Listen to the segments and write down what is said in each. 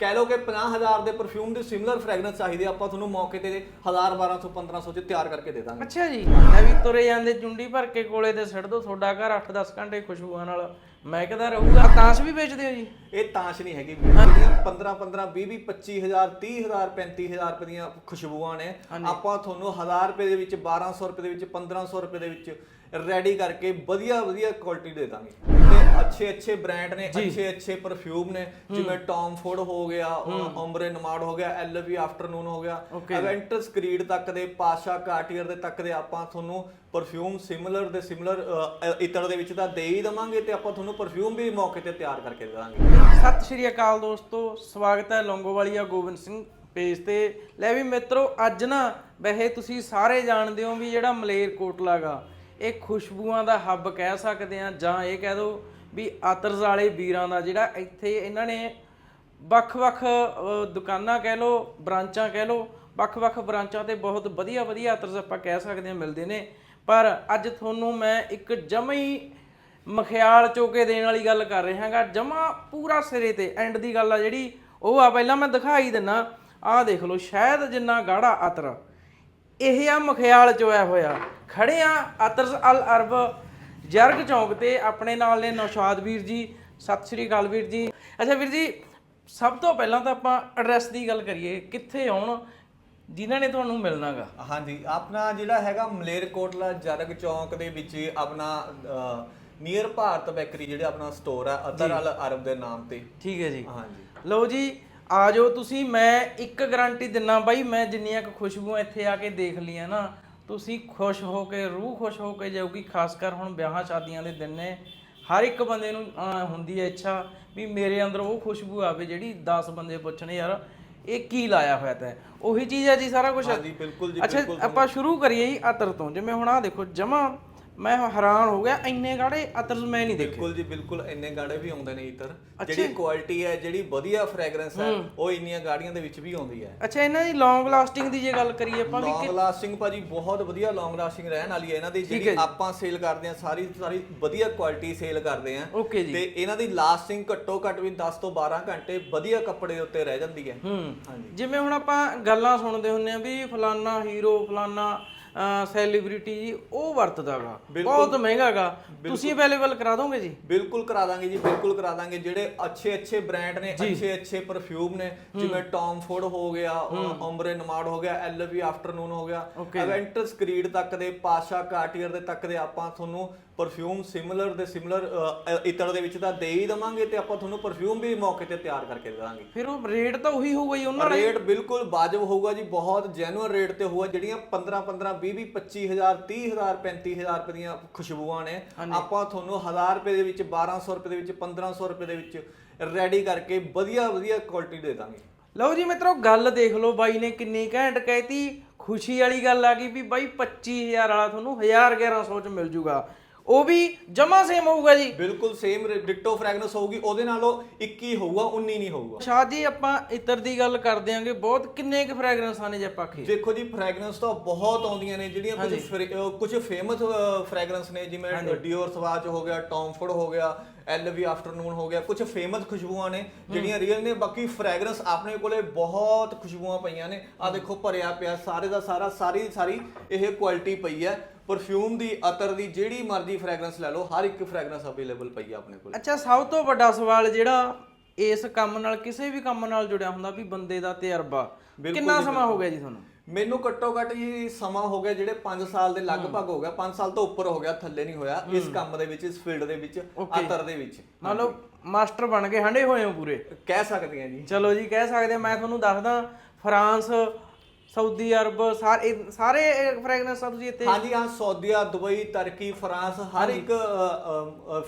ਕਹਿ ਲਓ ਕਿ 50000 ਦੇ ਪਰਫਿਊਮ ਦੀ ਸਿਮਿਲਰ ਫ੍ਰੈਗਰੈਂਸ ਚਾਹੀਦੀ ਆ, ਆਪਾਂ ਤੁਹਾਨੂੰ ਮੌਕੇ ਤੇ 1000 1200 1500 ਚ ਤਿਆਰ ਕਰਕੇ ਦੇ ਦਾਂਗੇ। ਅੱਛਾ ਜੀ। ਮੈਂ ਵੀ ਤੁਰੇ ਜਾਂਦੇ ਚੁੰਡੀ ਭਰ ਕੇ ਕੋਲੇ ਤੇ ਛੱਡ ਦੋ ਤੁਹਾਡਾ ਘਰ 8-10 ਘੰਟੇ ਖੁਸ਼ਬੂਆਂ ਨਾਲ। ਮਹਿਕਦਾ ਰਹੂਗਾ? ਤਾਸ਼ ਵੀ ਵੇਚਦੇ ਹੋ ਜੀ? ਇਹ ਤਾਸ਼ ਨਹੀਂ ਹੈਗੀ ਜਿਹੜੀਆਂ 15 15 20 20 25000 30000 35000 ਰੁਪਏ ਦੀਆਂ ਖੁਸ਼ਬੂਆਂ ਨੇ। ਆਪਾਂ ਤੁਹਾਨੂੰ 1000 ਰੁਪਏ ਦੇ ਵਿੱਚ 1200 ਰੁਪਏ ਦੇ ਵਿੱਚ 1500 ਰੁਪਏ ਦੇ ਵਿੱਚ ਰੈਡੀ ਕਰਕੇ ਵਧੀਆ ਵਧੀਆ ਕੁਆਲਿਟੀ ਦੇ ਦਾਂਗੇ। ਅੱਛੇ ਅੱਛੇ ਬ੍ਰਾਂਡ ਨੇ ਅੱਛੇ ਅੱਛੇ ਪਰਫਿਊਮ ਨੇ ਜਿਵੇਂ ਟੌਮ ਫੋਰਡ ਹੋ ਗਿਆ ਓਮਬਰੇ ਨਮਾਡ ਹੋ ਗਿਆ ਐਲਵੀ ਆਫਟਰਨੂਨ ਹੋ ਗਿਆ। ਐਵੈਂਟਸ ਕਰੀਡ ਤੱਕ ਦੇ ਪਾਸ਼ਾ ਕਾਰਟੀਅਰ ਦੇ ਤੱਕ ਦੇ ਆਪਾਂ ਤੁਹਾਨੂੰ ਪਰਫਿਊਮ ਸਿਮਿਲਰ ਦੇ ਸਿਮਿਲਰ ਇਤਰ ਦੇ ਵਿੱਚ ਤਾਂ ਦੇ ਹੀ ਦਵਾਂਗੇ ਤੇ ਆਪਾਂ ਤੁਹਾਨੂੰ ਪਰਫਿਊਮ ਵੀ ਮੌਕੇ ਤੇ ਤਿਆਰ ਕਰਕੇ ਦੇ ਦਾਂਗੇ ਸਤਿ ਸ਼੍ਰੀ ਅਕਾਲ ਦੋਸਤੋ ਸਵਾਗਤ ਹੈ ਲੌਂਗੋਵਾਲੀਆ ਗੋਬਿੰਦ ਸਿੰਘ ਪੇਜ ਤੇ। ਲੈ ਵੀ ਮਿੱਤਰੋ ਅੱਜ ਨਾ ਵੈਸੇ ਤੁਸੀਂ ਸਾਰੇ ਜਾਣਦੇ ਹੋ ਵੀ ਜਿਹੜਾ ਮਲੇਰਕੋਟਲਾ ਗਾ ਇਹ ਖੁਸ਼ਬੂਆਂ ਦਾ ਹੱਬ ਕਹਿ ਸਕਦੇ ਆ ਜਾਂ ਇਹ ਕਹਿ ਦੋ ਵੀ ਆਤਰਜ਼ ਵਾਲੇ ਵੀਰਾਂ ਦਾ ਜਿਹੜਾ ਇੱਥੇ ਇਹਨਾਂ ਨੇ ਵੱਖ-ਵੱਖ ਦੁਕਾਨਾਂ ਕਹਿ ਲਓ, ਬ੍ਰਾਂਚਾਂ ਕਹਿ ਲਓ ਵੱਖ-ਵੱਖ ਬ੍ਰਾਂਚਾਂ ਤੇ ਬਹੁਤ ਵਧੀਆ ਵਧੀਆ ਆਤਰਜ਼ ਆਪਾਂ ਕਹਿ ਸਕਦੇ ਹਾਂ ਮਿਲਦੇ ਨੇ। ਪਰ ਅੱਜ ਤੁਹਾਨੂੰ ਮੈਂ ਇੱਕ ਜਮਾ ਹੀ ਮਖਿਆਲ ਚੋਕੇ ਦੇਣ ਵਾਲੀ ਗੱਲ ਕਰ ਰਿਹਾ ਹਾਂਗਾ। ਜਮਾ ਪੂਰਾ ਸਿਰੇ ਤੇ ਐਂਡ ਦੀ ਗੱਲ ਆ ਜਿਹੜੀ, ਉਹ ਆ ਪਹਿਲਾਂ ਮੈਂ ਦਿਖਾਈ ਦਿੰਨਾ। ਆਹ ਦੇਖ ਲਓ, ਸ਼ਾਇਦ ਜਿੰਨਾ ਗਾੜਾ ਅਤਰ ਇਹ ਆ ਮਖਿਆਲ ਚੋਇਆ ਹੋਇਆ। ਖੜੇ ਆ ਅਤਰਸ ਅਲ ਅਰਬ ਜਰਗ ਚੌਂਕ ਤੇ ਆਪਣੇ ਨਾਲ ਨੇ ਨੌਸ਼ਾਦ ਵੀਰ ਜੀ ਸਤਿ ਸ਼੍ਰੀ ਅਕਾਲ ਵੀਰ ਜੀ। ਅੱਛਾ ਵੀਰ ਜੀ ਸਭ ਤੋਂ ਪਹਿਲਾਂ ਤਾਂ ਆਪਾਂ ਐਡਰੈਸ ਦੀ ਗੱਲ ਕਰੀਏ ਕਿੱਥੇ ਆਉਣ ਜਿਨ੍ਹਾਂ ਨੇ ਤੁਹਾਨੂੰ ਮਿਲਣਾਗਾ ਹਾਂਜੀ ਆਪਣਾ ਜਿਹੜਾ ਹੈਗਾ ਮਲੇਰਕੋਟਲਾ ਜਰਗ ਚੌਂਕ ਦੇ ਵਿੱਚ ਆਪਣਾ ਨੀਅਰ ਭਾਰਤ ਬੇਕਰੀ ਜਿਹੜਾ ਆਪਣਾ ਸਟੋਰ ਹੈ ਅਦਰ ਅਲ ਅਰਬ ਦੇ ਨਾਮ ਤੇ। ਠੀਕ ਹੈ ਜੀ। ਹਾਂਜੀ। ਲਓ ਜੀ ਆ ਜਾਓ ਤੁਸੀਂ ਮੈਂ ਇੱਕ ਗਾਰੰਟੀ ਦਿੰਨਾ ਬਾਈ ਮੈਂ ਜਿੰਨੀਆਂ ਕੁ ਖੁਸ਼ਬੂਆਂ ਇੱਥੇ ਆ ਕੇ ਦੇਖ ਲਈਆਂ ਨਾ ਤੁਸੀਂ ਖੁਸ਼ ਹੋ ਕੇ ਰੂਹ ਖੁਸ਼ ਹੋ ਕੇ ਜਾਊਗੀ ਖਾਸ ਕਰ ਹੁਣ ਵਿਆਹਾਂ ਸ਼ਾਦੀਆਂ ਦੇ ਦਿਨ ਨੇ ਹਰ ਇੱਕ ਬੰਦੇ ਨੂੰ ਹੁੰਦੀ ਹੈ ਇੱਛਾ ਵੀ ਮੇਰੇ ਅੰਦਰ ਉਹ ਖੁਸ਼ਬੂ ਆਵੇ ਜਿਹੜੀ 10 ਬੰਦੇ ਪੁੱਛਣ ਯਾਰ ਇਹ ਕੀ ਲਾਇਆ ਹੋਇਆ ਤੈਂ? ਉਹੀ ਚੀਜ਼ ਹੈ ਜੀ ਸਾਰਾ ਕੁਝ ਹਾਂਜੀ ਬਿਲਕੁਲ ਜੀ ਅੱਛਾ ਆਪਾਂ ਸ਼ੁਰੂ ਕਰੀਏ ਜੀ ਅਤਰ ਤੋਂ। ਜਿਵੇਂ ਹੁਣ ਆ ਦੇਖੋ ਜਮਾ ਮੈਂ ਹੈਰਾਨ ਹੋ ਗਿਆ ਇੰਨੇ ਗਾੜੇ ਅਤਰ ਮੈਂ ਨਹੀਂ ਦੇਖੇ। ਬਿਲਕੁਲ ਜੀ ਬਿਲਕੁਲ ਇੰਨੇ ਗਾੜੇ ਵੀ ਆਉਂਦੇ ਨੇ ਇਤਰ ਜਿਹੜੀ ਕੁਆਲਿਟੀ ਹੈ ਜਿਹੜੀ ਵਧੀਆ ਫ੍ਰੈਗਰੈਂਸ ਹੈ ਉਹ ਇੰਨੀਆਂ ਗਾੜੀਆਂ ਦੇ ਵਿੱਚ ਵੀ ਆਉਂਦੀ ਹੈ। ਅੱਛਾ ਇਹਨਾਂ ਦੀ ਲੌਂਗ ਲਾਸਟਿੰਗ ਦੀ ਜੇ ਗੱਲ ਕਰੀਏ ਆਪਾਂ ਵੀ ਲੌਂਗ ਲਾਸਟਿੰਗ ਭਾਜੀ ਬਹੁਤ ਵਧੀਆ ਲੌਂਗ ਲਾਸਟਿੰਗ ਰਹਿਣ ਵਾਲੀ ਹੈ। ਇਹਨਾਂ ਦੀ ਜਿਹੜੀ ਆਪਾਂ ਸੇਲ ਕਰਦੇ ਆ ਸਾਰੀ ਸਾਰੀ ਵਧੀਆ ਕੁਆਲਿਟੀ ਸੇਲ ਕਰਦੇ ਆ ਓਕੇ ਜੀ। ਤੇ ਇਹਨਾਂ ਦੀ ਲਾਸਟਿੰਗ ਘੱਟੋ ਘੱਟ ਵੀ 10 ਤੋਂ 12 ਘੰਟੇ ਵਧੀਆ ਕੱਪੜੇ ਦੇ ਉੱਤੇ ਰਹਿ ਜਾਂਦੀ ਹੈ। ਜਿਵੇਂ ਹੁਣ ਆਪਾਂ ਗੱਲਾਂ ਸੁਣਦੇ ਹੁੰਨੇ ਆ ਵੀ ਫਲਾਨਾ ਹੀਰੋ ਫਲਾਨਾ ਸੈਲੀਬ੍ਰਿਟੀ ਜੀ ਉਹ ਵਰਤਦਾਗਾ ਬਹੁਤ ਮਹਿੰਗਾਗਾ ਤੁਸੀਂ ਅਵੇਲੇਬਲ ਕਰਾ ਦੋਗੇ ਜੀ? ਬਿਲਕੁਲ ਕਰਾ ਦਾਂਗੇ ਜੀ ਬਿਲਕੁਲ ਕਰਾ ਦਾਂਗੇ। ਜਿਹੜੇ ਅੱਛੇ ਅੱਛੇ ਬ੍ਰਾਂਡ ਨੇ ਅੱਛੇ ਅੱਛੇ ਪਰਫਿਊਮ ਨੇ ਜਿਵੇਂ ਟੌਮ ਫੋਰਡ ਹੋ ਗਿਆ ਓਮਬਰੇ ਨਮਾਡ ਹੋ ਗਿਆ ਐਲਵੀ ਆਫਟਰਨੂਨ ਹੋ ਗਿਆ। ਐਵੈਂਟਸ ਕਰੀਡ ਤੱਕ ਦੇ ਪਾਸ਼ਾ ਕਾਰਟੀਅਰ ਦੇ ਤੱਕ ਦੇ ਆਪਾਂ ਤੁਹਾਨੂੰ ਪਰਫਿਊਮ ਸਿਮਿਲਰ ਦੇ ਸਿਮਿਲਰ ਇਤਰ ਦੇ ਵਿੱਚ ਤਾਂ ਦੇ ਹੀ ਦਵਾਂਗੇ ਤੇ ਆਪਾਂ ਤੁਹਾਨੂੰ ਪਰਫਿਊਮ ਵੀ ਮੌਕੇ ਤੇ ਤਿਆਰ ਕਰਕੇ ਦੇ ਦਾਂਗੇ ਫਿਰ ਉਹ ਰੇਟ ਤਾਂ ਉਹੀ ਹੋਊਗਾ ਜੀ ਉਹਨਾਂ ਦਾ ਰੇਟ ਬਿਲਕੁਲ ਵਾਜਬ ਹੋਊਗਾ ਜੀ ਬਹੁਤ ਜੈਨੂਅਨ ਰੇਟ ਤੇ ਹੋਊਗਾ ਜਿਹੜੀਆਂ 15 15 20 20 25000 30000 35000 ਰੁਪਏ ਦੀਆਂ ਖੁਸ਼ਬੂਆਂ ਨੇ। ਆਪਾਂ ਤੁਹਾਨੂੰ 1000 ਰੁਪਏ ਦੇ ਵਿੱਚ 1200 ਰੁਪਏ ਦੇ ਵਿੱਚ 1500 ਰੁਪਏ ਦੇ ਵਿੱਚ ਰੈਡੀ ਕਰਕੇ ਵਧੀਆ ਵਧੀਆ ਕੁਆਲਿਟੀ ਦੇ ਦਾਂਗੇ। ਲਓ ਜੀ ਮਿੱਤਰੋ ਗੱਲ ਦੇਖ ਲਓ ਬਾਈ ਨੇ ਕਿੰਨੀ ਘੈਂਟ ਕਹਿਤੀ। ਖੁਸ਼ੀ ਵਾਲੀ ਗੱਲ ਆ ਗਈ ਵੀ ਬਾਈ 25000 ਵਾਲਾ ਤੁਹਾਨੂੰ 1000 1100 ਚ ਮਿਲ ਜੂਗਾ। ਉਹ ਵੀ ਜਮਾ ਸੇਮ ਹੋਊਗਾ ਜੀ। ਬਿਲਕੁਲ ਸੇਮ ਡਿਕਟੋ ਫ੍ਰੈਗਨੈਂਸ ਹੋਊਗੀ ਉਹਦੇ ਨਾਲੋਂ 21 ਹੋਊਗਾ 19 ਨਹੀਂ ਹੋਊਗਾ। ਸ਼ਾਦ ਜੀ ਆਪਾਂ ਇਤਰ ਦੀ ਗੱਲ ਕਰਦੇ ਆਂਗੇ ਬਹੁਤ ਕਿੰਨੇ ਕੁ ਫ੍ਰੈਗਰੈਂਸਾਂ ਨੇ ਜੇ ਆਪਾਂ ਆਖੀਏ। ਦੇਖੋ ਜੀ ਫ੍ਰੈਗਰੈਂਸ ਤਾਂ ਬਹੁਤ ਆਉਂਦੀਆਂ ਨੇ ਜਿਹੜੀਆਂ ਕੁਝ ਕੁਝ ਫੇਮਸ ਫ੍ਰੈਗਰੈਂਸ ਨੇ ਜਿਵੇਂ ਡਿਓਰ ਸਵਾਚ ਹੋ ਗਿਆ ਟੌਮਫੋਰਡ ਹੋ ਗਿਆ ਐਲਵੀ ਆਫਟਰਨੂਨ ਹੋ ਗਿਆ ਕੁਝ ਫੇਮਸ ਖੁਸ਼ਬੂਆਂ ਨੇ ਜਿਹੜੀਆਂ ਰੀਅਲ ਨੇ ਬਾਕੀ ਫ੍ਰੈਗਰੈਂਸ ਆਪਣੇ ਕੋਲੇ ਬਹੁਤ ਖੁਸ਼ਬੂਆਂ ਪਈਆਂ ਨੇ। ਆ ਦੇਖੋ ਭਰਿਆ ਪਿਆ ਸਾਰੇ ਦਾ ਸਾਰਾ ਸਾਰੀ ਸਾਰੀ ਇਹ ਕੁਆਲਿਟੀ ਪਈ ਹੈ। ਪਰਫਿਊਮ ਦੀ ਅਤਰ ਦੀ ਜਿਹੜੀ ਮਰਜ਼ੀ ਫ੍ਰੈਗਰੈਂਸ ਲੈ ਲਓ ਹਰ ਇੱਕ ਫ੍ਰੈਗਰੈਂਸ ਅਵੇਲੇਬਲ ਪਈ ਹੈ ਆਪਣੇ ਕੋਲ। ਅੱਛਾ ਸਭ ਤੋਂ ਵੱਡਾ ਸਵਾਲ ਜਿਹੜਾ ਇਸ ਕੰਮ ਨਾਲ ਕਿਸੇ ਵੀ ਕੰਮ ਨਾਲ ਜੁੜਿਆ ਹੁੰਦਾ ਵੀ ਬੰਦੇ ਦਾ ਤਜਰਬਾ। ਕਿੰਨਾ ਸਮਾਂ ਹੋ ਗਿਆ ਜੀ ਤੁਹਾਨੂੰ? ਮੈਨੂੰ ਘੱਟੋ ਘੱਟ ਜੀ ਸਮਾਂ ਹੋ ਗਿਆ ਜਿਹੜੇ 5 ਸਾਲ ਦੇ ਲਗਭਗ ਹੋ ਗਿਆ 5 ਸਾਲ ਤੋਂ ਉੱਪਰ ਹੋ ਗਿਆ ਥੱਲੇ ਨਹੀਂ ਹੋਇਆ ਇਸ ਕੰਮ ਦੇ ਵਿੱਚ ਇਸ ਫੀਲਡ ਦੇ ਵਿੱਚ ਅਤਰ ਦੇ ਵਿੱਚ। ਮੰਨ ਲਓ ਮਾਸਟਰ ਬਣ ਕੇ ਹੰਡੇ ਹੋਏ ਹੋ ਪੂਰੇ। ਕਹਿ ਸਕਦੇ ਆ ਜੀ। ਚਲੋ ਜੀ ਕਹਿ ਸਕਦੇ ਮੈਂ ਤੁਹਾਨੂੰ ਦੱਸਦਾ ਫਰਾਂਸ ਸਾਊਦੀ ਅਰਬ ਸਾਰੇ ਸਾਰੇ ਫ੍ਰੈਗਰੈਂਸਾਂ ਤੁਸੀਂ ਇੱਥੇ? ਹਾਂਜੀ ਹਾਂ ਸੌਦੀਆ ਦੁਬਈ ਤੁਰਕੀ ਫਰਾਂਸ ਹਰ ਇੱਕ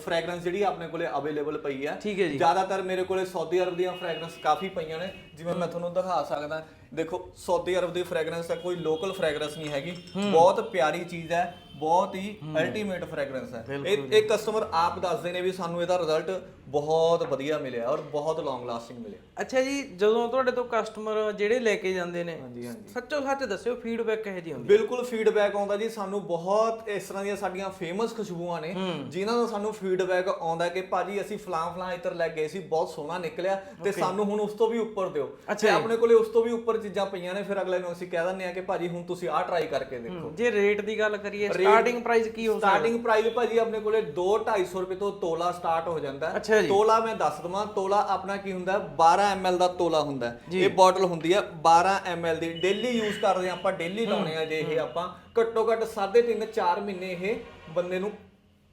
ਫ੍ਰੈਗਰੈਂਸ ਜਿਹੜੀ ਆਪਣੇ ਕੋਲੇ ਅਵੇਲੇਬਲ ਪਈ ਹੈ। ਠੀਕ ਹੈ ਜੀ। ਜ਼ਿਆਦਾਤਰ ਮੇਰੇ ਕੋਲੇ ਸਾਊਦੀ ਅਰਬ ਦੀਆਂ ਫ੍ਰੈਗਰੈਂਸ ਕਾਫੀ ਪਈਆਂ ਨੇ। ਜਿਵੇਂ ਮੈਂ ਤੁਹਾਨੂੰ ਦਿਖਾ ਸਕਦਾ ਦੇਖੋ ਸਾਊਦੀ ਅਰਬ ਦੀ ਫ੍ਰੈਗਰੈਂਸ ਹੈ ਕੋਈ ਲੋਕਲ ਫ੍ਰੈਗਰੈਂਸ ਨਹੀਂ ਹੈਗੀ। ਬਹੁਤ ਪਿਆਰੀ ਚੀਜ਼ ਹੈ ਬਹੁਤ ਹੀ ਅਲਟੀਮੇਟ ਫ੍ਰੈਗਰੈਂਸ ਹੈ। ਇਹ ਇਹ ਕਸਟਮਰ ਆਪ ਦੱਸਦੇ ਨੇ ਵੀ ਸਾਨੂੰ ਇਹਦਾ ਰਿਜ਼ਲਟ ਬਹੁਤ ਵਧੀਆ ਮਿਲਿਆ ਔਰ ਬਹੁਤ ਲੌਂਗ ਲਾਸਟਿੰਗ ਮਿਲਿਆ। ਅੱਛਾ ਜੀ ਜਦੋਂ ਤੁਹਾਡੇ ਤੋਂ ਕਸਟਮਰ ਜਿਹੜੇ ਲੈ ਕੇ ਜਾਂਦੇ ਨੇ ਹਾਂਜੀ ਹਾਂਜੀ। ਸੱਚੋ ਸੱਚ ਦੱਸਿਓ ਫੀਡਬੈਕ ਕਿਹੋ ਜੀ ਹੁੰਦੀ ਬਿਲਕੁਲ ਫੀਡਬੈਕ ਆਉਂਦਾ ਜੀ ਸਾਨੂੰ ਬਹੁਤ ਇਸ ਤਰ੍ਹਾਂ ਦੀਆਂ ਸਾਡੀਆਂ ਫੇਮਸ ਖੁਸ਼ਬੂਆਂ ਨੇ ਜਿਨ੍ਹਾਂ ਦਾ ਸਾਨੂੰ ਫੀਡਬੈਕ ਆਉਂਦਾ ਕਿ ਭਾਜੀ ਅਸੀਂ ਫਲਾਂ ਫਲਾਂ ਇਤਰ ਲੈ ਗਏ ਸੀ ਬਹੁਤ ਸੋਹਣਾ ਨਿਕਲਿਆ ਤੇ ਸਾਨੂੰ ਹੁਣ ਉਸ ਤੋਂ ਵੀ ਉੱਪਰ ਦਿਓ। ਤੇ ਆਪਣੇ ਕੋਲੇ ਉਸ ਤੋਂ ਵੀ ਉੱਪਰ ਚੀਜ਼ਾਂ ਪਈਆਂ ਨੇ ਫਿਰ ਅਗਲੇ ਨੂੰ ਅਸੀਂ ਕਹਿ ਦਿੰਦੇ ਆ ਕਿ ਭਾਜੀ ਹੁਣ ਤੁਸੀਂ ਆਹ ਟਰਾਈ ਕਰਕੇ ਦੇਖੋ। ਜੇ ਰੇਟ ਦੀ ਗੱਲ ਕਰੀਏ ਸਟਾਰਟਿੰਗ ਪ੍ਰਾਈਸ ਕੀ ਹੋ ਸਟਾਰਟਿੰਗ ਪ੍ਰਾਈਸ ਭਾਜੀ ਆਪਣੇ ਕੋਲੇ 2 250 ਰੁਪਏ ਤੋਂ ਤੋਲਾ ਸਟਾਰਟ ਹੋ ਜਾਂਦਾ। ਹੈ। ਜੀ। ਤੋਲਾ ਮੈਂ ਦੱਸ ਦਵਾਂ ਤੋਲਾ ਆਪਣਾ ਕੀ ਹੁੰਦਾ ਹੈ? 12 ml ਦਾ ਤੋਲਾ ਹੁੰਦਾ ਹੈ। ਇਹ ਬੋਟਲ ਹੁੰਦੀ ਹੈ 12 ml ਦੀ ਡੇਲੀ ਯੂਜ਼ ਕਰਦੇ ਆ ਆਪਾਂ ਡੇਲੀ ਲਾਉਣੇ ਆ ਜੇ ਇਹ ਆਪਾਂ ਘੱਟੋ ਘੱਟ 3.5 4 ਮਹੀਨੇ ਇਹ ਬੰਦੇ ਨੂੰ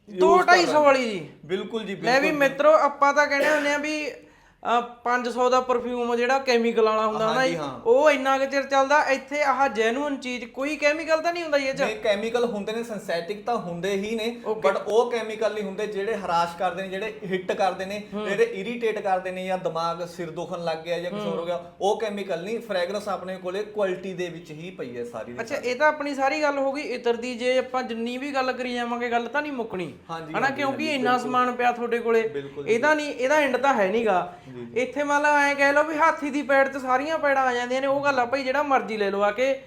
ਦੋ 250 ਵਾਲੀ ਜੀ ਬਿਲਕੁਲ ਜੀ ਲੈ ਵੀ ਮਿੱਤਰੋ ਆਪਾਂ ਤਾਂ ਕਹਿੰਦੇ ਹੁੰਦੇ ਆ ਵੀ 500 ਦਾ ਪਰਫਿਊਮ ਜਿਹੜਾ ਕੈਮੀਕਲ ਵਾਲਾ ਹੁੰਦਾ ਨਾ ਜੀ। ਉਹ ਇੰਨਾ ਕੁ ਚਿਰ ਚੱਲਦਾ ਇੱਥੇ ਆਹ ਜੈਨੂਇਨ ਚੀਜ਼ ਕੋਈ ਕੈਮੀਕਲ ਤਾਂ ਨਹੀਂ ਹੁੰਦਾ ਜੀ ਇਹ ਚ? ਜੇ ਕੈਮੀਕਲ ਹੁੰਦੇ ਨੇ ਸਿੰਥੈਟਿਕ ਤਾਂ ਹੁੰਦੇ ਹੀ ਨੇ ਬਟ ਉਹ ਕੈਮੀਕਲ ਨਹੀਂ ਹੁੰਦੇ ਜਿਹੜੇ ਹਰਾਸ਼ ਕਰਦੇ ਨੇ ਜਿਹੜੇ ਹਿੱਟ ਕਰਦੇ ਨੇ ਜਿਹੜੇ ਇਰੀਟੇਟ ਕਰਦੇ ਨੇ ਜਾਂ ਦਿਮਾਗ ਸਿਰ ਦੁਖਣ ਲੱਗ ਗਿਆ ਜਾਂ ਕੁਝ ਹੋਰ ਹੋ ਗਿਆ ਉਹ ਕੈਮੀਕਲ ਨਹੀਂ ਫ੍ਰੈਗਰੈਂਸ ਆਪਣੇ ਕੋਲੇ ਕੁਆਲਿਟੀ ਦੇ ਵਿੱਚ ਹੀ ਪਈ ਹੈ ਸਾਰੀ ਦੀ। ਅੱਛਾ ਇਹ ਤਾਂ ਆਪਣੀ ਸਾਰੀ ਗੱਲ ਹੋ ਗਈ ਇਤਰ ਦੀ ਜੇ ਆਪਾਂ ਜਿੰਨੀ ਵੀ ਗੱਲ ਕਰੀ ਜਾਵਾਂਗੇ ਗੱਲ ਤਾਂ ਨਹੀਂ ਮੁੱਕਣੀ। ਹਨਾ ਕਿਉਂਕਿ ਇੰਨਾ ਸਮਾਨ ਪਿਆ ਤੁਹਾਡੇ ਕੋਲੇ ਇਹਦਾ ਨਹੀਂ ਇਹਦਾ ਐਂਡ ਤਾਂ ਹੈ ਨਹੀਂਗਾ ਇੱਥੇ ਮਤਲਬ ਐਂ ਕਹਿ ਲਓ ਵੀ ਹਾਥੀ ਦੀ ਪੈੜ ਤੇ ਸਾਰੀਆਂ ਪੈੜਾਂ ਆ ਜਾਂਦੀਆਂ ਨੇ, ਉਹ ਗੱਲ ਆ, ਭਾਈ ਜਿਹੜਾ ਮਰਜ਼ੀ ਲੈ ਲਓ ਆ ਕੇ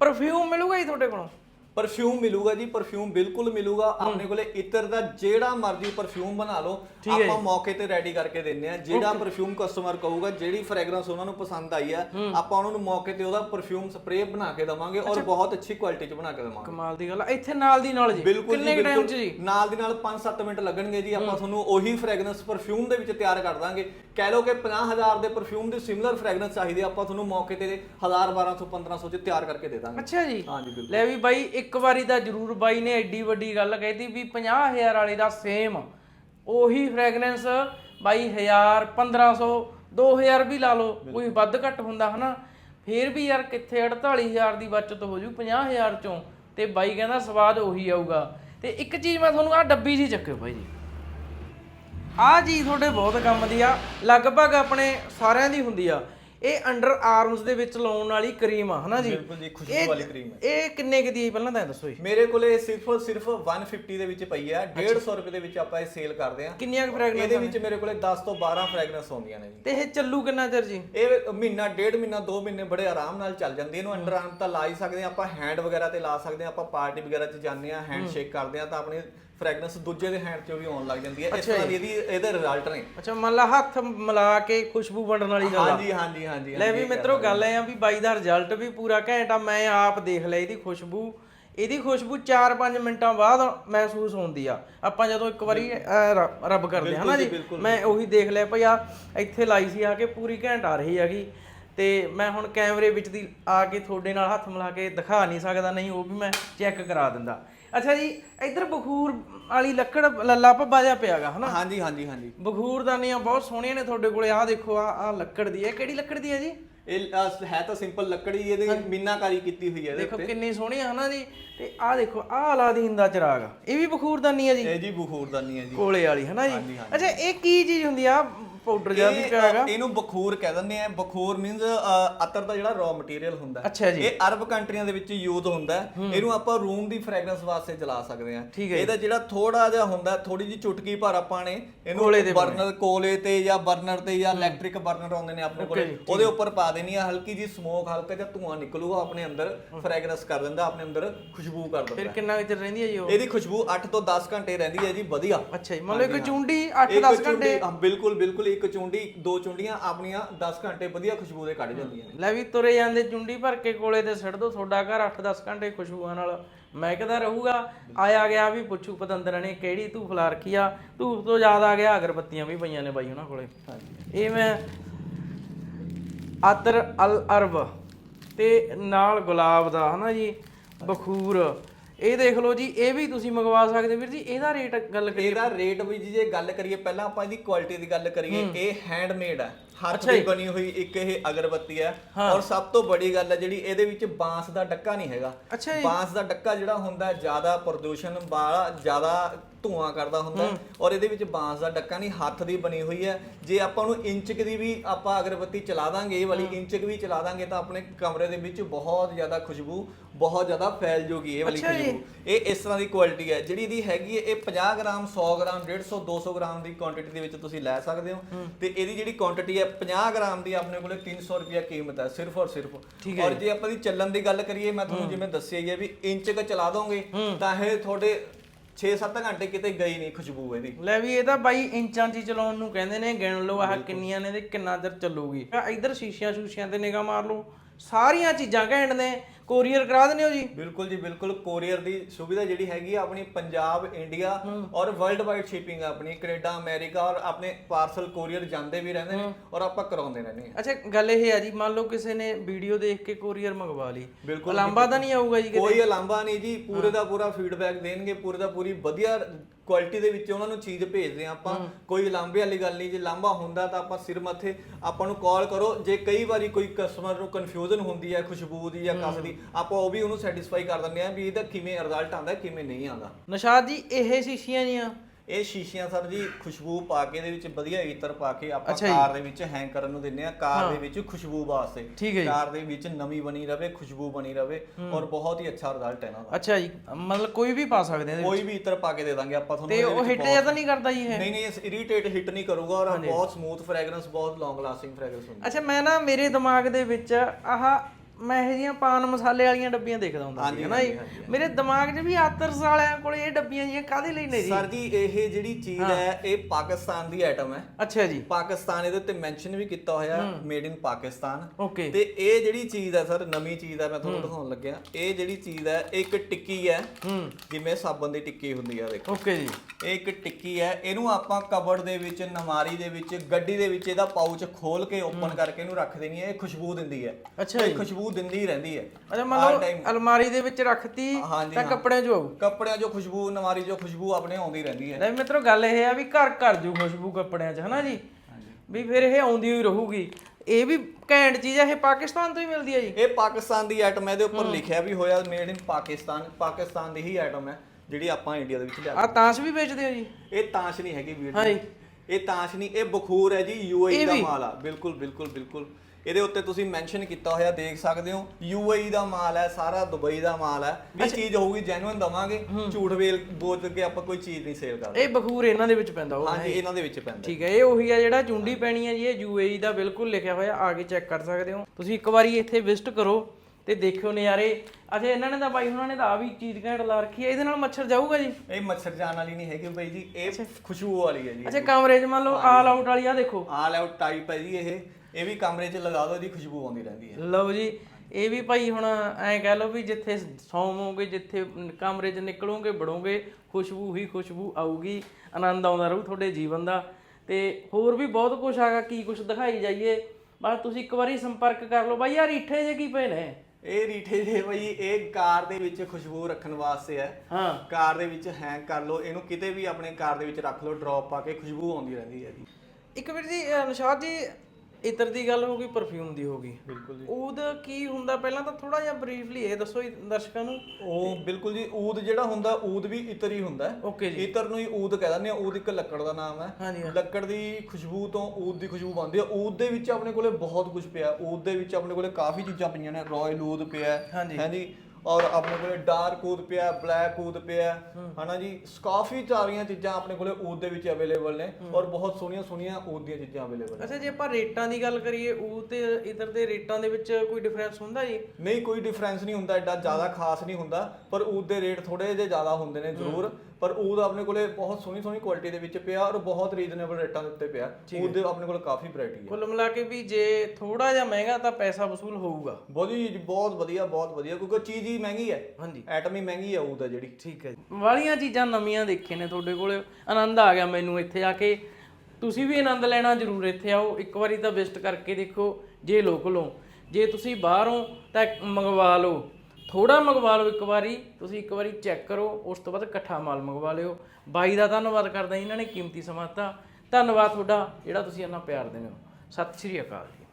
ਪਰਫਿਊਮ ਮਿਲੂਗਾ ਜੀ ਤੁਹਾਡੇ ਕੋਲੋਂ? ਪਰਫਿਊਮ ਮਿਲੂਗਾ ਜੀ ਪਰਫਿਊਮ ਬਿਲਕੁਲ ਮਿਲੂਗਾ। ਆਪਣੇ ਕੋਲੇ ਇਤਰ ਦਾ ਜਿਹੜਾ ਮਰਜ਼ੀ ਪਰਫਿਊਮ ਬਣਾ ਲਓ ਆਪਾਂ ਮੌਕੇ ਤੇ ਰੈਡੀ ਕਰਕੇ ਦਿੰਨੇ ਆ। ਜਿਹੜਾ ਪਰਫਿਊਮ ਕਸਟਮਰ ਕਹੂਗਾ ਜਿਹੜੀ ਫ੍ਰੈਗਰੈਂਸ ਉਹਨਾਂ ਨੂੰ ਪਸੰਦ ਆਈ ਆ ਆਪਾਂ ਉਹਨਾਂ ਨੂੰ ਮੌਕੇ ਤੇ ਉਹਦਾ ਪਰਫਿਊਮ ਸਪਰੇਅ ਬਣਾ ਕੇ ਦਵਾਂਗੇ ਔਰ ਬਹੁਤ ਅੱਛੀ ਕੁਆਲਿਟੀ ਚ ਬਣਾ ਕੇ ਦਵਾਂਗੇ। ਕਮਾਲ ਦੀ ਗੱਲ ਆ। ਇੱਥੇ ਨਾਲ ਦੀ ਨਾਲ ਜੀ। ਕਿੰਨੇ ਟਾਈਮ ਚ ਜੀ? ਨਾਲ ਦੀ ਨਾਲ 5-7 ਮਿੰਟ ਲੱਗਣਗੇ ਜੀ। ਆਪਾਂ ਤੁਹਾਨੂੰ ਉਹੀ ਫ੍ਰੈਗਰੈਂਸ ਪਰਫਿਊਮ ਦੇ ਵਿੱਚ ਤਿਆਰ ਕਰ ਦਾਂਗੇ। ਕਹਿ ਲਓ ਕਿ 50000 ਦੇ ਪਰਫਿਊਮ ਦੀ ਸਿਮਿਲਰ ਫ੍ਰੈਗਰੈਂਸ ਚਾਹੀਦੀ ਆਪਾਂ ਤੁਹਾਨੂੰ ਮੌਕੇ ਤੇ 1000 1200 1500 ਚ ਤਿਆਰ ਕਰਕੇ ਦੇ ਦਾਂਗੇ। ਅੱਛਾ ਜੀ। ਹਾਂਜੀ ਬਿਲਕੁਲ। ਲੈ ਵੀ ਬਾਈ ਇੱਕ ਵਾਰੀ ਤਾਂ ਜ਼ਰੂਰ ਬਾਈ ਨੇ ਐਡੀ ਵੱਡੀ ਗੱਲ ਕਹਿਤੀ ਵੀ 50000 ਵਾਲੇ ਦਾ ਸੇਮ ਉਹੀ ਫ੍ਰੈਗਰੈਂਸ ਬਾਈ 1000 1500 2000 ਵੀ ਲਾ ਲਓ ਕੋਈ ਵੱਧ ਘੱਟ ਹੁੰਦਾ ਹਨਾ। ਫੇਰ ਵੀ ਯਾਰ ਕਿੱਥੇ 48000 ਦੀ ਬਚਤ ਹੋ ਜੂ 50000 ਚੋਂ ਤੇ ਬਾਈ ਕਹਿੰਦਾ ਸਵਾਦ ਉਹੀ ਆਊਗਾ। ਤੇ ਇੱਕ ਚੀਜ਼ ਮੈਂ ਤੁਹਾਨੂੰ ਆ ਡੱਬੀ ਜੀ ਚੱਕਿਓ ਬਾਈ ਜੀ। ਆ ਜੀ ਤੁਹਾਡੇ ਬਹੁਤ ਕੰਮ ਦੀ ਆ ਲਗਭਗ ਆਪਣੇ ਸਾਰਿਆਂ ਦੀ ਹੁੰਦੀ ਆ। ਇਹ ਅੰਡਰ ਆਰਮਸ ਦੇ ਵਿੱਚ ਲਾਉਣ ਵਾਲੀ ਕਰੀਮ ਆ ਹਨਾ ਜੀ? ਬਿਲਕੁਲ ਜੀ ਖੁਸ਼ਬੂ ਵਾਲੀ ਕਰੀਮ ਹੈ ਇਹ ਕਿੰਨੇ ਕੁ ਦੀ ਹੈ ਪਹਿਲਾਂ ਤਾਂ ਦੱਸੋ ਜੀ। ਮੇਰੇ ਕੋਲੇ ਸਿਰਫ ਸਿਰਫ 150 ਦੇ ਵਿੱਚ ਪਈ ਹੈ 150 ਰੁਪਏ ਦੇ ਵਿੱਚ ਆਪਾਂ ਇਹ ਸੇਲ ਕਰਦੇ ਆ। ਕਿੰਨੀਆਂ ਫ੍ਰੈਗਰੈਂਸ ਇਹਦੇ ਵਿੱਚ ਮੇਰੇ ਕੋਲੇ 10 ਤੋਂ 12 ਫ੍ਰੈਗਰੈਂਸ ਆਉਂਦੀਆਂ ਨੇ ਜੀ। ਤੇ ਇਹ ਚੱਲੂ ਕਿੰਨਾ ਚਿਰ ਜੀ? ਇਹ ਮਹੀਨਾ ਡੇਢ ਮਹੀਨਾ 2 ਮਹੀਨੇ ਬੜੇ ਆਰਾਮ ਨਾਲ ਚੱਲ ਜਾਂਦੀ। ਇਹਨੂੰ ਅੰਡਰ ਆਰਮ ਤਾਂ ਲਾ ਹੀ ਸਕਦੇ ਆ। ਆਪਾਂ ਹੈਂਡ ਵਗੈਰਾ ਤੇ ਲਾ ਸਕਦੇ ਆ। ਆਪਾਂ ਪਾਰਟੀ ਵਗੈਰਾ 'ਚ ਜਾਂਦੇ ਆ ਹੈਂਡ ਸ਼ੇਕ ਕਰਦੇ ਆ ਤਾਂ ਆਪਣੀ ਫ੍ਰੈਗਰੈਂਸ ਦੂਜੇ ਦੇ ਹੈਂਡ 'ਚੋਂ ਵੀ ਆਉਣ ਲੱਗ ਜਾਂਦੀ ਹੈ। ਇਸ ਤਰ੍ਹਾਂ ਦੀ ਇਹਦੀ ਇਹਦੇ ਰਿਜ਼ਲਟ ਨੇ। ਅੱਛਾ ਮੰਨ ਲਾ ਹੱਥ ਮਿਲਾ ਕੇ ਖੁਸ਼ਬੂ ਵੰਡਣ ਵਾਲੀ ਗੱਲ ਆ। ਹਾਂਜੀ ਹਾਂਜੀ ਹਾਂਜੀ ਲੈ ਵੀ ਮਿੱਤਰੋ ਗੱਲ ਐ ਆ ਵੀ ਬਾਈ ਦਾ ਰਿਜ਼ਲਟ ਵੀ ਪੂਰਾ ਘੈਂਟ ਆ ਮੈਂ ਆਪ ਦੇਖ ਲਿਆ ਇਹਦੀ ਖੁਸ਼ਬੂ। ਇਹਦੀ ਖੁਸ਼ਬੂ 4-5 ਮਿੰਟਾਂ ਬਾਅਦ ਮਹਿਸੂਸ ਹੁੰਦੀ ਆ। ਆਪਾਂ ਜਦੋਂ ਇੱਕ ਵਾਰੀ ਰੱਬ ਕਰਦੇ ਹਾਂ ਨਾ ਜੀ ਮੈਂ ਉਹੀ ਦੇਖ ਲਿਆ ਭਈ ਆ ਇੱਥੇ ਲਾਈ ਸੀ ਆ ਕੇ ਪੂਰੀ ਘੈਂਟ ਆ ਰਹੀ ਹੈਗੀ। ਤੇ ਮੈਂ ਹੁਣ ਕੈਮਰੇ ਵਿੱਚ ਦੀ ਆ ਕੇ ਤੁਹਾਡੇ ਨਾਲ ਹੱਥ ਮਿਲਾ ਕੇ ਦਿਖਾ ਨਹੀਂ ਸਕਦਾ ਨਹੀਂ ਉਹ ਵੀ ਮੈਂ ਚੈੱਕ ਕਰਾ ਦਿੰਦਾ। ਅੱਛਾ ਜੀ ਇੱਧਰ ਬਖੂਰ ਵਾਲੀ ਲੱਕੜ ਲੱਲਾ ਭੱਬਾ ਜਿਹਾ ਪਿਆਗਾ ਹਨਾ? ਹਾਂਜੀ ਹਾਂਜੀ ਹਾਂਜੀ। ਬਖੂਰਦਾਨੀਆਂ ਬਹੁਤ ਸੋਹਣੀਆਂ ਨੇ ਤੁਹਾਡੇ ਕੋਲੇ ਆਹ ਦੇਖੋ ਆ ਆ ਲੱਕੜ ਦੀ ਹੈ। ਕਿਹੜੀ ਲੱਕੜ ਦੀ ਹੈ ਜੀ? ਇਹ ਅਹ, ਹੈ ਤਾਂ ਸਿੰਪਲ ਲੱਕੜੀ ਇਹਦੀ ਮੀਨਾਕਾਰੀ ਕੀਤੀ ਹੋਈ ਹੈ ਇਹਦੇ ਦੇਖੋ ਉੱਤੇ। ਕਿੰਨੀ ਸੋਹਣੀ ਹੈ ਹਨਾ ਜੀ। ਤੇ ਆਹ ਦੇਖੋ ਆਹ ਅਲਾਦੀਨ ਦਾ ਚਿਰਾਗ ਆ। ਇਹ ਵੀ ਬਖੂਰਦਾਨੀ ਹੈ ਜੀ? ਇਹ ਜੀ ਬਖੂਰਦਾਨੀ ਹੈ ਜੀ। ਕੋਲੇ ਵਾਲੀ ਹਨਾ ਜੀ? ਅੱਛਾ ਇਹ ਕੀ ਚੀਜ਼ ਹੁੰਦੀ ਆ? ਪਾਊਡਰ ਜਿਹਾ ਵੀ ਇਹ, ਪਿਆ ਹੈਗਾ। ਇਹਨੂੰ ਬਖੂਰ ਕਹਿ ਦਿੰਦੇ ਆ। ਬਖੂਰ ਮੀਨਸ ਅਤਰ ਦਾ ਜਿਹੜਾ ਰॉ ਮਟੀਰੀਅਲ ਹੁੰਦਾ। ਹੈ। ਅੱਛਾ ਜੀ। ਇਹ ਅਰਬ ਕੰਟਰੀਆਂ ਦੇ ਵਿੱਚ ਯੂਜ਼ ਹੁੰਦਾ। ਹੈ। ਇਹਨੂੰ ਆਪਾਂ ਰੂਮ ਦੀ ਫ੍ਰੈਗਰੈਂਸ ਵਾਸਤੇ ਚਲਾ ਸਕਦੇ ਆ। ਠੀਕ ਹੈ ਇਹਦਾ ਜਿਹੜਾ ਥੋੜਾ ਜਿਹਾ ਹੁੰਦਾ ਥੋੜੀ ਜੀ ਚੁਟਕੀ ਭਰ ਆਪਾਂ ਨੇ ਕੋਲੇ ਇਹਨੂੰ ਬਰਨਰ ਕੋਲੇ ਤੇ ਜਾਂ ਬਰਨਰ ਤੇ ਜਾਂ ਇਲੈਕਟ੍ਰਿਕ ਬਰਨਰ ਆਉਂਦੇ ਨੇ ਆਪਣੇ ਕੋਲੇ। ਉਹਦੇ ਉੱਪਰ ਪਾ ਦੇਣੀ ਆ ਹਲਕੀ ਜੀ ਸਮੋਕ ਹਲਕਾ ਜਿਹਾ ਧੂਆਂ ਨਿਕਲੂਗਾ ਆਪਣੇ ਅੰਦਰ ਫ੍ਰੈਗਰੈਂਸ ਕਰ ਦਿੰਦਾ ਆਪਣੇ ਅੰਦਰ ਖੁਸ਼ਬੂ ਕਰ ਫਿਰ ਦਿੰਦਾ ਕਿੰਨਾ ਕੁ ਚਿਰ ਰਹਿੰਦੀ ਹੈ ਜੀ ਉਹ? ਇਹਦੀ ਖੁਸ਼ਬੂ 8 ਤੋਂ 10 ਘੰਟੇ ਰਹਿੰਦੀ ਹੈ ਜੀ ਵਧੀਆ। ਅੱਛਾ ਜੀ ਮੰਨ ਲਓ ਇੱਕ ਚੁੰਡੀ ਇੱਕ 8-10 ਚੁੰਡੀ- ਘੰਟੇ? ਹਾਂ, ਬਿਲਕੁਲ ਬਿਲਕੁਲ ਇੱਕ ਚੁੰਡੀ ਦੋ ਚੁੰਡੀਆਂ ਆਪਣੀਆਂ 10 ਘੰਟੇ ਵਧੀਆ ਖੁਸ਼ਬੂ ਦੇ ਕੱਢ ਜਾਂਦੀਆਂ ਨੇ। ਲੈ ਵੀ ਤੁਰੇ ਜਾਂਦੇ ਚੁੰਡੀ ਭਰ ਕੇ ਕੋਲੇ ਤੇ ਸਿੱਟ ਦੋ ਤੁਹਾਡਾ ਘਰ 8-10 ਘੰਟੇ ਖੁਸ਼ਬੂਆਂ ਨਾਲ ਮਹਿਕਦਾ ਰਹੂਗਾ। ਆਇਆ ਗਿਆ ਵੀ ਪੁੱਛੂ ਪਤੰਦਰਾਂ ਨੇ ਕਿਹੜੀ ਧੂਫ ਲਾ ਰੱਖੀ ਆ। ਧੂਫ ਤੋਂ ਜ਼ਿਆਦਾ ਆ ਗਿਆ ਅਗਰਬੱਤੀਆਂ ਵੀ ਪਈਆਂ ਨੇ ਬਾਈ ਉਹਨਾਂ ਕੋਲੇ। ਇਹ ਮੈਂ ਅਤਰ ਅਲ ਅਰਬ ਤੇ ਨਾਲ ਗੁਲਾਬ ਦਾ ਹਨਾ ਜੀ ਬਖੂਰ ਇਹ ਦੇਖ ਲਓ ਜੀ ਇਹ ਵੀ ਤੁਸੀਂ ਮੰਗਵਾ ਸਕਦੇ ਵੀਰ ਜੀ ਇਹਦਾ ਰੇਟ ਗੱਲ ਕਰੀਏ ਇਹਦਾ ਰੇਟ ਵੀ ਜੀ ਜੇ ਗੱਲ ਕਰੀਏ ਪਹਿਲਾਂ ਆਪਾਂ ਇਹਦੀ ਕੁਆਲਿਟੀ ਦੀ ਗੱਲ ਕਰੀਏ ਇਹ ਹੈਂਡਮੇਡ ਹੈ ਹੱਥ ਦੀ ਬਣੀ ਹੋਈ ਇੱਕ ਇਹ ਅਗਰਬੱਤੀ ਹੈ। ਔਰ ਸਭ ਤੋਂ ਬੜੀ ਗੱਲ ਹੈ ਜਿਹੜੀ ਇਹਦੇ ਵਿੱਚ ਬਾਂਸ ਦਾ ਡੱਕਾ ਨਹੀਂ ਹੈਗਾ। ਬਾਂਸ ਦਾ ਡੱਕਾ ਜਿਹੜਾ ਹੁੰਦਾ ਜ਼ਿਆਦਾ ਪ੍ਰਦੂਸ਼ਣ ਵਾਲਾ ਜ਼ਿਆਦਾ ਧੂਆਂ ਕਰਦਾ ਹੁੰਦਾ ਔਰ ਇਹਦੇ ਵਿੱਚ ਬਾਂਸ ਦਾ ਡੱਕਾ ਨਹੀਂ ਹੱਥ ਦੀ ਬਣੀ ਹੋਈ ਹੈ। ਜੇ ਆਪਾਂ ਨੂੰ ਇੰਚਕ ਦੀ ਵੀ ਆਪਾਂ ਅਗਰਬੱਤੀ ਚਲਾ ਦਾਂਗੇ ਇਹ ਵਾਲੀ ਇੰਚਕ ਵੀ ਚਲਾ ਦਾਂਗੇ ਤਾਂ ਆਪਣੇ ਕਮਰੇ ਦੇ ਵਿੱਚ ਬਹੁਤ ਜ਼ਿਆਦਾ ਖੁਸ਼ਬੂ ਬਹੁਤ ਜ਼ਿਆਦਾ ਫੈਲ ਜੂਗੀ ਇਹ ਵਾਲੀ। ਖੁਸ਼ਬੂ। ਇਹ ਇਸ ਤਰ੍ਹਾਂ ਦੀ ਕੁਆਲਿਟੀ ਹੈ। ਜਿਹੜੀ ਇਹਦੀ ਹੈਗੀ ਹੈ ਇਹ 50 ਗ੍ਰਾਮ 100 ਗ੍ਰਾਮ 150 200 ਗ੍ਰਾਮ ਦੀ ਕੁਆਂਟੀਟੀ ਦੇ ਵਿੱਚ ਤੁਸੀਂ ਲੈ ਸਕਦੇ ਹੋ। ਤੇ ਇਹਦੀ ਜਿਹੜੀ ਕੁਆਂਟੀਟੀ ਹੈ 50 ਗ੍ਰਾਮ ਦੀ ਆਪਣੇ ਕੋਲੇ 300 ਰੁਪਿਆ ਕੀਮਤ ਹੈ ਸਿਰਫ ਔਰ ਸਿਰਫ। ਔਰ ਜੇ। ਆਪਾਂ ਦੀ ਚੱਲਣ ਦੀ ਗੱਲ ਕਰੀਏ ਮੈਂ ਤੁਹਾਨੂੰ ਜਿਵੇਂ ਦੱਸਿਆ ਹੀ ਹੈ ਵੀ ਇੰਚ ਕ ਚਲਾ ਦੋਗੇ ਤਾਂ ਇਹ ਤੁਹਾਡੇ 6-7 ਘੰਟੇ ਕਿਤੇ ਗਈ ਨਹੀਂ ਖੁਸ਼ਬੂ ਇਹਦੀ। ਲੈ ਵੀ ਇਹ ਤਾਂ ਬਾਈ ਇੰਚਾਂ 'ਚ ਹੀ ਚਲਾਉਣ ਨੂੰ ਕਹਿੰਦੇ ਨੇ ਗਿਣ ਲਓ ਆਹ ਕਿੰਨੀਆਂ ਨੇ ਤੇ ਕਿੰਨਾ ਚਿਰ ਚੱਲੂਗੀ। ਆਹ ਇੱਧਰ ਸ਼ੀਸ਼ਿਆਂ ਸ਼ੂਸ਼ਿਆਂ ਤੇ ਨਿਗਾਹ ਮਾਰ ਲਓ ਸਾਰੀਆਂ ਚੀਜ਼ਾਂ ਘੈਂਟ ਨੇ। ਕੋਰੀਅਰ ਕਰਾ ਦਿੰਦੇ ਹੋ ਜੀ? ਬਿਲਕੁਲ ਜੀ ਬਿਲਕੁਲ। ਕੋਰੀਅਰ ਦੀ ਸੁਵਿਧਾ ਜਿਹੜੀ ਹੈਗੀ ਆ ਆਪਣੀ ਪੰਜਾਬ ਇੰਡੀਆ ਔਰ ਵਰਲਡ ਵਾਈਡ ਸ਼ਿਪਿੰਗ ਆਪਣੀ। ਕੈਨੇਡਾ ਅਮਰੀਕਾ ਔਰ ਆਪਣੇ ਪਾਰਸਲ ਕੋਰੀਅਰ ਜਾਂਦੇ ਵੀ ਰਹਿੰਦੇ ਨੇ ਔਰ ਆਪਾਂ ਕਰਾਉਂਦੇ ਰਹਿੰਦੇ ਹਾਂ। ਅੱਛਾ ਗੱਲ ਇਹ ਹੈ ਜੀ ਮੰਨ ਲਓ ਕਿਸੇ ਨੇ ਵੀਡੀਓ ਦੇਖ ਕੇ ਕੋਰੀਅਰ ਮੰਗਵਾ ਲਈ। ਬਿਲਕੁਲ ਲਾਂਬਾ ਤਾਂ ਨਹੀਂ ਆਊਗਾ ਜੀ ਕੋਈ ਅਲਾਂਬਾ ਨਹੀਂ ਜੀ ਪੂਰੇ ਦਾ ਪੂਰਾ ਫੀਡਬੈਕ ਦੇਣਗੇ ਪੂਰੇ ਦਾ ਪੂਰੀ ਵਧੀਆ ਕੁਆਲਿਟੀ ਦੇ ਵਿੱਚ ਉਹਨਾਂ ਨੂੰ ਚੀਜ਼ ਭੇਜਦੇ ਆ ਆਪਾਂ। ਕੋਈ ਲਾਂਬੇ ਵਾਲੀ ਗੱਲ ਨਹੀਂ ਜੇ ਲਾਂਬਾ ਹੁੰਦਾ ਤਾਂ ਆਪਾਂ ਸਿਰ ਮੱਥੇ ਆਪਾਂ ਨੂੰ ਕਾਲ ਕਰੋ। ਜੇ ਕਈ ਵਾਰੀ ਕੋਈ ਕਸਟਮਰ ਨੂੰ ਕਨਫਿਊਜ਼ਨ ਹੁੰਦੀ ਹੈ ਖੁਸ਼ਬੂ ਦੀ ਜਾਂ ਕਸ ਦੀ ਆਪਾਂ ਉਹ ਵੀ ਉਹਨੂੰ ਸੈਟੀਸਫਾਈ ਕਰ ਦਿੰਦੇ ਆ ਵੀ ਇਹਦਾ ਕਿਵੇਂ ਰਿਜ਼ਲਟ ਆਉਂਦਾ ਕਿਵੇਂ ਨਹੀਂ ਆਉਂਦਾ। ਨਸ਼ਾਦ ਜੀ ਇਹ ਸ਼ੀਸ਼ੀਆਂ ਜੀਆਂ। ਇਹ ਸ਼ੀਸ਼ੀਆਂ ਸਰ ਜੀ ਖੁਸ਼ਬੂ ਪਾ ਕੇ ਦੇ ਵਿੱਚ ਵਧੀਆ ਇਤਰ ਪਾ ਕੇ ਆਪਾਂ ਅੱਛਾ ਜੀ। ਕਾਰ ਦੇ ਵਿੱਚ ਹੈਂਗ ਕਰਨ ਨੂੰ ਦਿੰਨੇ ਆ ਕਾਰ ਦੇ ਵਿੱਚ ਖੁਸ਼ਬੂ ਵਾਸਤੇ। ਠੀਕ ਹੈ ਜੀ। ਕਾਰ ਦੇ ਵਿੱਚ ਨਮੀ ਬਣੀ ਰਵੇ ਖੁਸ਼ਬੂ ਬਣੀ ਰਵੇ ਔਰ ਬਹੁਤ ਹੀ ਅੱਛਾ ਰਿਜ਼ਲਟ ਹੈ ਇਹਨਾਂ ਦਾ। ਅੱਛਾ ਜੀ ਮਤਲਬ ਕੋਈ ਵੀ ਪਾ ਸਕਦੇ ਆ ਇਹਦੇ ਕੋਈ ਵੀ ਇਤਰ ਪਾ ਕੇ ਦੇ ਦਾਂਗੇ ਆਪਾਂ ਤੁਹਾਨੂੰ। ਤੇ ਇਹਦੇ ਉਹ ਵਿੱਚ ਹਿੱਟ ਜਾਂ ਤਾਂ ਨਹੀਂ ਕਰਦਾ ਜੀ ਇਹ? ਨਹੀਂ ਨਹੀਂ ਇਸ ਇਰੀਟੇਟ ਹਿੱਟ ਨਹੀਂ ਕਰੂਗਾ ਔਰ ਬਹੁਤ ਸਮੂਥ ਫ੍ਰੈਗਰੈਂਸ ਬਹੁਤ ਲੌਂਗ ਲਾਸਟਿੰਗ ਫ੍ਰੈਗਰੈਂਸ ਹੁੰਦੀ ਅੱਛਾ ਮੈਂ ਨਾ ਮੇਰੇ ਦਿਮਾਗ ਦੇ ਵਿੱਚ ਆਹ ਮੈਂ ਇਹ ਜੀਆਂ ਪਾਨ ਮਸਾਲੇ ਵਾਲੀਆਂ ਡੱਬੀਆਂ ਦੇਖਦਾ ਹੁੰਦਾ ਸੀ ਹਨਾ ਜੀ। ਮੇਰੇ ਦਿਮਾਗ 'ਚ ਵੀ ਆਤਰਸ ਵਾਲਿਆਂ ਕੋਲ ਇਹ ਡੱਬੀਆਂ ਜੀਆਂ ਕਾਦੇ ਲਈ ਨੇ ਜੀ? ਸਰ ਜੀ ਇਹ ਜਿਹੜੀ ਚੀਜ਼ ਹੈ। ਇਹ ਪਾਕਿਸਤਾਨ ਦੀ ਆਈਟਮ ਹੈ। ਅੱਛਾ ਜੀ। ਪਾਕਿਸਤਾਨ ਇਹਦੇ ਉੱਤੇ ਮੈਂਸ਼ਨ ਵੀ ਕੀਤਾ ਹੋਇਆ ਮੇਡ ਇਨ ਪਾਕਿਸਤਾਨ। ਓਕੇ। ਤੇ ਇਹ ਜਿਹੜੀ ਚੀਜ਼ ਹੈ ਸਰ ਨਵੀਂ ਚੀਜ਼ ਹੈ ਮੈਂ ਤੁਹਾਨੂੰ ਦਿਖਾਉਣ ਲੱਗਿਆ। ਇਹ ਜਿਹੜੀ ਚੀਜ਼ ਹੈ ਇੱਕ ਟਿੱਕੀ ਹੈ। ਹੂੰ। ਜਿਵੇਂ ਸਾਬਣ ਦੀ ਟਿੱਕੀ ਹੁੰਦੀ ਆ ਦੇਖੋ। ਓਕੇ ਜੀ। ਇਹ ਇੱਕ ਟਿੱਕੀ ਹੈ। ਇਹਨੂੰ ਆਪਾਂ ਕਬੜ ਦੇ ਵਿੱਚ ਨਮਾਰੀ ਦੇ ਵਿੱਚ ਗੱਡੀ ਦੇ ਵਿੱਚ ਇਹਦਾ ਪਾਊਚ ਖੋਲ ਕੇ ਓਪਨ ਕਰਕੇ ਇਹਨੂੰ ਰੱਖ ਦੇਣੀ ਹੈ। ਇਹ ਖੁਸ਼ਬੂ ਦਿੰਦੀ ਹੈ। ਅੱਛਾ ਇਹ ਖੁਸ਼ਬੂ ਦਿੰਦੀ ਹੀ ਰਹਿੰਦੀ ਹੈ। ਅੱਛਾ ਮੰਨ ਲਓ ਅਲਮਾਰੀ ਦੇ ਵਿੱਚ ਰੱਖਤੀ ਹਾਂਜੀ, ਤਾਂ ਹਾਂ। ਕੱਪੜਿਆਂ 'ਚ ਆਊ। ਕੱਪੜਿਆਂ 'ਚੋਂ ਖੁਸ਼ਬੂ ਨਮਾਰੀ 'ਚੋਂ ਖੁਸ਼ਬੂ ਆਪਣੇ ਆਉਂਦੀ ਰਹਿੰਦੀ ਹੈ। ਵੀ ਮਿੱਤਰੋ ਗੱਲ ਇਹ ਆ ਵੀ ਘਰ ਘਰ ਜੂ ਖੁਸ਼ਬੂ ਕੱਪੜਿਆਂ 'ਚ ਹਨਾ ਜੀ? ਵੀ ਫਿਰ ਇਹ ਆਉਂਦੀ ਹੋਈ ਰਹੂਗੀ। ਇਹ ਵੀ ਘੈਂਟ ਚੀਜ਼ ਆ ਇਹ ਪਾਕਿਸਤਾਨ ਤੋਂ ਹੀ ਮਿਲਦੀ ਆ ਜੀ। ਇਹ ਪਾਕਿਸਤਾਨ ਦੀ ਆਈਟਮ ਹੈ ਇਹਦੇ ਉੱਪਰ ਲਿਖਿਆ ਵੀ ਹੋਇਆ ਮੇਡ ਇਨ ਪਾਕਿਸਤਾਨ। ਪਾਕਿਸਤਾਨ ਦੀ ਹੀ ਆਈਟਮ ਹੈ ਜਿਹੜੀ ਆਪਾਂ ਇੰਡੀਆ ਦੇ ਵਿੱਚ ਲਿਆ ਆ ਤਾਸ਼ ਵੀ ਵੇਚਦੇ ਹੋ ਜੀ। ਇਹ ਤਾਸ਼ ਨਹੀਂ ਹੈਗੀ ਵੀਰ ਹਾਂਜੀ। ਜੀ ਇਹ ਤਾਸ਼ ਨਹੀਂ ਇਹ ਬਖੂਰ ਹੈ ਜੀ ਯੂਏਈ ਇਹ ਦਾ ਵੀ? ਮਾਲ ਆ। ਬਿਲਕੁਲ ਬਿਲਕੁਲ ਬਿਲਕੁਲ। ਇਹਦੇ ਉੱਤੇ ਤੁਸੀਂ ਮੈਂਸ਼ਨ ਕੀਤਾ ਹੋਇਆ ਦੇਖ ਸਕਦੇ ਹੋ ਯੂਏਈ ਦਾ ਮਾਲ ਹੈ ਸਾਰਾ ਦੁਬਈ ਦਾ ਮਾਲ ਹੈ। ਵੀ ਚੀਜ਼ ਹੋਊਗੀ ਜੈਨੂਇਨ ਦਵਾਂਗੇ ਝੂਠ ਵੇਲ ਬੋਲ ਕੇ ਆਪਾਂ ਕੋਈ ਚੀਜ਼ ਨਹੀਂ ਸੇਲ ਕਰਦੇ। ਇਹ ਬਖੂਰ ਇਹਨਾਂ ਦੇ ਵਿੱਚ ਪੈਂਦਾ ਉਹ ਹਾਂਜੀ ਇਹਨਾਂ ਦੇ ਵਿੱਚ ਪੈਂਦਾ। ਠੀਕ ਹੈ ਇਹ ਉਹੀ ਆ ਜਿਹੜਾ ਚੁੰਡੀ ਪੈਣੀ ਹੈ ਜੀ ਇਹ ਯੂਏਈ ਦਾ ਬਿਲਕੁਲ ਲਿਖਿਆ ਹੋਇਆ ਆ ਕੇ ਚੈੱਕ ਕਰ ਸਕਦੇ ਹੋ। ਤੁਸੀਂ ਇੱਕ ਵਾਰੀ ਇੱਥੇ ਵਿਜ਼ਿਟ ਕਰੋ ਤੇ ਦੇਖਿਓ ਨਜ਼ਾਰੇ। ਅੱਛਾ ਇਹਨਾਂ ਨੇ ਤਾਂ ਬਾਈ ਉਹਨਾਂ ਨੇ ਤਾਂ ਆ ਵੀ ਚੀਜ਼ ਘੈਂਟ ਲਾ ਰੱਖੀ ਹੈ ਇਹਦੇ ਨਾਲ ਮੱਛਰ ਜਾਊਗਾ ਜੀ? ਇਹ ਮੱਛਰ ਜਾਨ ਵਾਲੀ ਨਹੀਂ ਹੈਗੀ ਬਾਈ ਜੀ ਇਹ ਖੁਸ਼ਬੂ ਵਾਲੀ ਹੈ ਜੀ। ਅੱਛਾ ਕਮਰੇ 'ਚ ਮੰਨ ਲਓ ਆਲ ਆਊਟ ਵਾਲੀ ਆ ਦੇਖੋ। ਆਲ ਆਊਟ ਟਾਈਪ ਹੈ ਜੀ ਇਹ। ਇਹ ਵੀ ਕਮਰੇ 'ਚ ਲਗਾ ਦਿਓ ਇਹਦੀ ਖੁਸ਼ਬੂ ਆਉਂਦੀ ਰਹਿੰਦੀ ਹੈ। ਲਓ ਜੀ ਇਹ ਵੀ ਭਾਈ ਹੁਣ ਐਂ ਕਹਿ ਲਓ ਵੀ ਜਿੱਥੇ ਸੌਵੋਗੇ ਜਿੱਥੇ ਕਮਰੇ 'ਚ ਨਿਕਲੋਗੇ ਵੜੋਗੇ ਖੁਸ਼ਬੂ ਹੀ ਖੁਸ਼ਬੂ ਆਊਗੀ ਆਨੰਦ ਆਉਂਦਾ ਰਹੂ ਤੁਹਾਡੇ ਜੀਵਨ ਦਾ। ਤੇ ਹੋਰ ਵੀ ਬਹੁਤ ਕੁਝ ਆਗਾ ਕੀ ਕੁਝ ਦਿਖਾਈ ਜਾਈਏ। ਬਸ ਤੁਸੀਂ ਇੱਕ ਵਾਰੀ ਸੰਪਰਕ ਕਰ ਲਓ। ਬਾਈ ਯਾਰ ਰੀਠੇ ਜੇ ਕੀ ਪਏ ਨੇ? ਇਹ ਰੀਠੇ ਜੇ ਬਈ ਇਹ ਕਾਰ ਦੇ ਵਿੱਚ ਖੁਸ਼ਬੂ ਰੱਖਣ ਵਾਸਤੇ ਹੈ। ਹਾਂ। ਕਾਰ ਦੇ ਵਿੱਚ ਹੈਂਗ ਕਰ ਲਓ ਇਹਨੂੰ ਕਿਤੇ ਵੀ ਆਪਣੇ ਕਾਰ ਦੇ ਵਿੱਚ ਰੱਖ ਲਓ ਡ੍ਰੌਪ ਪਾ ਕੇ ਖੁਸ਼ਬੂ ਆਉਂਦੀ ਰਹਿੰਦੀ ਹੈ ਜੀ। ਇੱਕ ਵੀਰ ਜੀ ਨਿਸ਼ਾਦ ਜੀ ਇਤਰ ਦੀ ਗੱਲ ਹੋ ਗਈ ਪਰਫਿਊਮ ਦੀ ਹੋ ਗਈ ਬਿਲਕੁਲ ਜੀ। ਉਹਦ ਕੀ ਹੁੰਦਾ? ਪਹਿਲਾਂ ਤਾਂ ਥੋੜਾ ਜਿਹਾ ਬਰੀਫਲੀ ਇਹ ਦੱਸੋ ਦਰਸ਼ਕਾਂ ਨੂੰ। ਉਹ ਬਿਲਕੁਲ ਜੀ ਊਦ ਜਿਹੜਾ ਹੁੰਦਾ ਊਦ ਵੀ ਇਤਰ ਹੀ ਹੁੰਦਾ। ਹੈ ਓਕੇ ਜੀ। ਇਤਰ ਨੂੰ ਹੀ ਊਦ ਕਹਿ ਦਿੰਦੇ ਆ ਊਦ ਇੱਕ ਲੱਕੜ ਦਾ ਨਾਮ ਹੈ। ਲੱਕੜ ਦੀ ਖੁਸ਼ਬੂ ਤੋਂ ਊਦ ਦੀ ਖੁਸ਼ਬੂ ਬਣਦੀ ਹੈ। ਊਦ ਦੇ ਵਿੱਚ ਆਪਣੇ ਕੋਲੇ ਬਹੁਤ ਕੁਝ ਪਿਆ। ਊਦ ਦੇ ਵਿੱਚ ਆਪਣੇ ਕੋਲੇ ਕਾਫੀ ਚੀਜ਼ਾਂ ਪਈਆਂ ਨੇ। ਰਾਇਲ ਊਦ ਪਿਆ। ਹਾਂਜੀ। ਹਾਂਜੀ ਔਰ ਆਪਣੇ ਕੋਲੇ ਡਾਰਕ ਊਦ ਪਿਆ ਬਲੈਕ ਊਦ ਪਿਆ। ਹਨਾ ਜੀ? ਕਾਫੀ ਸਾਰੀਆਂ ਚੀਜ਼ਾਂ ਆਪਣੇ ਕੋਲੇ ਊਦ ਦੇ ਵਿੱਚ ਅਵੇਲੇਬਲ ਨੇ ਔਰ ਬਹੁਤ ਸੋਹਣੀਆਂ ਸੋਹਣੀਆਂ ਊਦ ਦੀਆਂ ਚੀਜ਼ਾਂ ਅਵੇਲੇਬਲ ਨੇ। ਅੱਛਾ ਜੇ ਆਪਾਂ ਰੇਟਾਂ ਦੀ ਗੱਲ ਕਰੀਏ ਉਹ ਤੇ ਇਧਰ ਦੇ ਰੇਟਾਂ ਦੇ ਵਿੱਚ ਕੋਈ ਡਿਫਰੈਂਸ ਹੁੰਦਾ ਜੀ? ਨਹੀਂ ਕੋਈ ਡਿਫਰੈਂਸ ਨਹੀਂ ਹੁੰਦਾ ਐਡਾ ਜ਼ਿਆਦਾ ਖਾਸ ਨਹੀਂ ਹੁੰਦਾ ਪਰ ਊਦ ਦੇ ਰੇਟ ਥੋੜੇ ਜਿਹੇ ਜ਼ਿਆਦਾ ਹੁੰਦੇ ਨੇ ਜ਼ਰੂਰ। ਪਰ ਊਦ ਆਪਣੇ ਕੋਲੇ ਬਹੁਤ ਸੋਹਣੀ ਸੋਹਣੀ ਕੁਆਲਿਟੀ ਦੇ ਵਿੱਚ ਪਿਆ ਔਰ ਬਹੁਤ ਰੀਜ਼ਨੇਬਲ ਰੇਟਾਂ ਦੇ ਉੱਤੇ ਪਿਆ। ਊਦ ਦੇ ਆਪਣੇ ਕੋਲ ਕਾਫੀ ਵੈਰਾਈਟੀ ਹੈ। ਕੁੱਲ ਮਿਲਾ ਕੇ ਵੀ ਜੇ ਥੋੜਾ ਜਿਹਾ ਮਹਿੰਗਾ ਤਾਂ ਪੈਸਾ ਵਸੂਲ ਹੋਊਗਾ। ਬੋਦੀ ਬਹੁਤ ਵਧੀਆ ਬਹੁਤ ਵਧੀਆ ਕਿਉਂਕਿ ਚੀਜ਼ ਹੀ ਮਹਿੰਗੀ ਹੈ। ਹਾਂਜੀ। ਐਟਮ ਹੀ ਮਹਿੰਗੀ ਹੈ ਊਦ ਆ ਜਿਹੜੀ। ਠੀਕ ਹੈ ਜੀ। ਵਾਲੀਆਂ ਚੀਜ਼ਾਂ ਨਵੀਆਂ ਦੇਖੇ ਨੇ ਤੁਹਾਡੇ ਕੋਲ। ਆਨੰਦ ਆ ਗਿਆ ਮੈਨੂੰ ਇੱਥੇ ਆ ਕੇ। ਤੁਸੀਂ ਵੀ ਆਨੰਦ ਲੈਣਾ ਜ਼ਰੂਰ ਇੱਥੇ ਆਓ। ਇੱਕ ਵਾਰੀ ਤਾਂ ਵਿਜ਼ਿਟ ਕਰਕੇ ਦੇਖੋ ਜੇ ਲੋਕਲ ਹੋ। ਜੇ ਤੁਸੀਂ ਬਾਹਰੋਂ ਤਾਂ ਮੰਗਵਾ ਲਓ। ਥੋੜਾ ਮੰਗਵਾ ਲਓ ਇੱਕ ਵਾਰੀ, ਤੁਸੀਂ ਇੱਕ ਵਾਰੀ ਚੈੱਕ ਕਰੋ, ਉਸ ਤੋਂ ਬਾਅਦ ਇਕੱਠਾ ਮਾਲ ਮੰਗਵਾ ਲਿਓ। ਬਾਈ ਦਾ ਧੰਨਵਾਦ ਕਰਦਾ ਇਹਨਾਂ ਨੇ ਕੀਮਤੀ ਸਮਾਂ ਦਿੱਤਾ। ਧੰਨਵਾਦ ਤੁਹਾਡਾ, ਜਿਹੜਾ ਤੁਸੀਂ ਇੰਨਾ ਪਿਆਰ ਦਿੰਦੇ ਹੋ। ਸਤਿ ਸ਼੍ਰੀ ਅਕਾਲ ਜੀ।